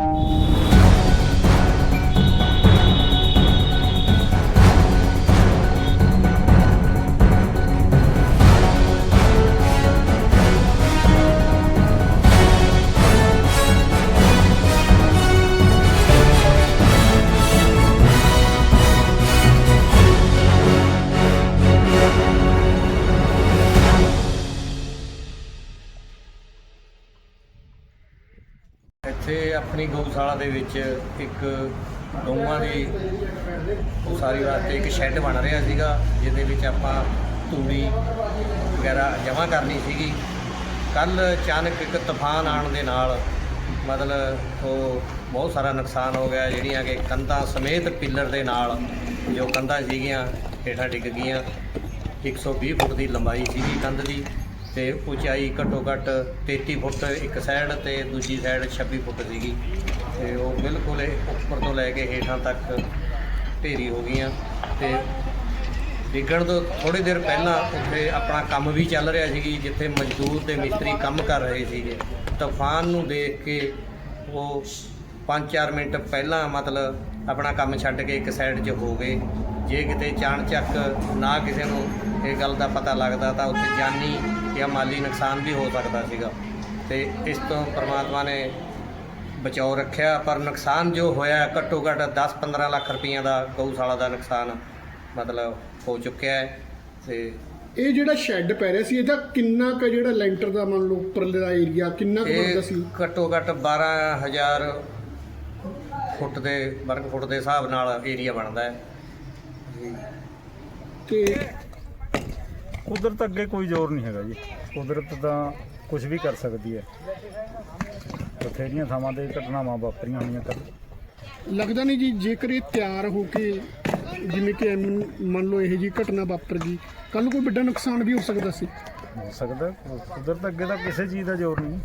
Música ਇੱਥੇ ਆਪਣੀ ਗਊਸ਼ਾਲਾ ਦੇ ਵਿੱਚ ਇੱਕ ਗਊਆਂ ਦੀ ਉਸਾਰੀ ਵਾਸਤੇ ਇੱਕ ਸ਼ੈੱਡ ਬਣ ਰਿਹਾ ਸੀਗਾ, ਜਿਹਦੇ ਵਿੱਚ ਆਪਾਂ ਤੂੜੀ ਵਗੈਰਾ ਜਮ੍ਹਾਂ ਕਰਨੀ ਸੀਗੀ। ਕੱਲ ਅਚਾਨਕ ਇੱਕ ਤੂਫਾਨ ਆਉਣ ਦੇ ਨਾਲ ਮਤਲਬ ਉਹ ਬਹੁਤ ਸਾਰਾ ਨੁਕਸਾਨ ਹੋ ਗਿਆ, ਜਿਹੜੀਆਂ ਕਿ ਕੰਧਾਂ ਸਮੇਤ ਪਿੱਲਰ ਦੇ ਨਾਲ ਜੋ ਕੰਧਾਂ ਸੀਗੀਆਂ, ਹੇਠਾਂ ਡਿੱਗ ਗਈਆਂ। 120 ਫੁੱਟ ਦੀ ਲੰਬਾਈ ਸੀਗੀ ਕੰਧ ਦੀ। ਤੇ ਉਚਾਈ ਘੱਟੋ ਘੱਟ 33 ਫੁੱਟ ਇੱਕ ਸਾਈਡ ਤੇ ਦੂਜੀ ਸਾਈਡ 26 ਫੁੱਟ ਸੀਗੀ। ਤੇ ਉਹ ਬਿਲਕੁਲ ਉੱਪਰ ਤੋਂ ਲੈ ਕੇ ਹੇਠਾਂ ਤੱਕ ਢੇਰੀ ਹੋ ਗਈਆਂ। ਤੇ ਡਿੱਗਣ ਤੋਂ ਥੋੜੀ ਦੇਰ ਪਹਿਲਾਂ ਉੱਥੇ ਆਪਣਾ ਕੰਮ ਵੀ ਚੱਲ ਰਿਹਾ ਸੀਗੀ, ਜਿੱਥੇ ਮਜ਼ਦੂਰ ਤੇ ਮਿਸਤਰੀ ਕੰਮ ਕਰ ਰਹੇ ਸੀਗੇ। ਤੂਫਾਨ ਨੂੰ ਦੇਖ ਕੇ ਉਹ 5-4 ਮਿੰਟ ਪਹਿਲਾਂ ਮਤਲਬ ਆਪਣਾ ਕੰਮ ਛੱਡ ਕੇ ਇੱਕ ਸਾਈਡ 'ਚ ਹੋ ਗਏ। ਜੇ ਕਿਤੇ ਚਾਣ ਚੱਕ ਨਾ ਕਿਸੇ ਨੂੰ ਇਹ ਗੱਲ ਦਾ ਪਤਾ ਲੱਗਦਾ ਤਾਂ ਉੱਥੇ ਜਾਨੀ ਜਾਂ ਮਾਲੀ ਨੁਕਸਾਨ ਵੀ ਹੋ ਸਕਦਾ ਸੀਗਾ। ਤੇ ਇਸ ਤੋਂ ਪ੍ਰਮਾਤਮਾ ਨੇ ਬਚਾਓ ਰੱਖਿਆ ਪਰ ਨੁਕਸਾਨ ਜੋ ਹੋਇਆ ਘੱਟੋ ਘੱਟ 10-15 ਲੱਖ ਰੁਪਈਆ ਦਾ ਗਊਸ਼ਾਲਾ ਦਾ ਨੁਕਸਾਨ ਮਤਲਬ ਹੋ ਚੁੱਕਿਆ ਹੈ ਤੇ ਇਹ ਜਿਹੜਾ ਸ਼ੈੱਡ ਪੈ ਰਿਹਾ ਸੀ ਇਹਦਾ ਕਿੰਨਾ ਕੁ ਜਿਹੜਾ ਲੈਂਟਰ ਦਾ ਮੰਨ ਲਓ ਉੱਪਰਲੇ ਦਾ ਏਰੀਆ ਕਿੰਨਾ ਕੁ ਬਣਦਾ ਸੀ? ਘੱਟੋ ਘੱਟ 12000 ਫੁੱਟ ਦੇ ਵਰਗ ਫੁੱਟ ਦੇ ਹਿਸਾਬ ਨਾਲ ਏਰੀਆ ਬਣਦਾ ਹੈ। ਤੇ ਕੁਦਰਤ ਅੱਗੇ ਕੋਈ ਜ਼ੋਰ ਨਹੀਂ ਹੈਗਾ ਜੀ। ਕੁਦਰਤ ਤਾਂ ਕੁਝ ਵੀ ਕਰ ਸਕਦੀ ਹੈ। ਬਥੇਰੀਆਂ ਥਾਵਾਂ ਤੇ ਘਟਨਾਵਾਂ ਵਾਪਰੀਆਂ ਹੋਈਆਂ ਕੱਲ੍ਹ ਲੱਗਦਾ ਨਹੀਂ ਜੀ ਜੇਕਰ ਇਹ ਤਿਆਰ ਹੋ ਕੇ ਜਿਵੇਂ ਕਿ ਐਮ- ਮੰਨ ਲਓ ਇਹ ਜੀ ਘਟਨਾ ਵਾਪਰ ਗਈ ਕੱਲ ਨੂੰ ਕੋਈ ਵੱਡਾ ਨੁਕਸਾਨ ਵੀ ਹੋ ਸਕਦਾ ਸੀ। ਹੋ ਸਕਦਾ ਕੁਦਰਤ ਅੱਗੇ ਤਾਂ ਕਿਸੇ ਚੀਜ਼ ਦਾ ਜ਼ੋਰ ਨਹੀਂ।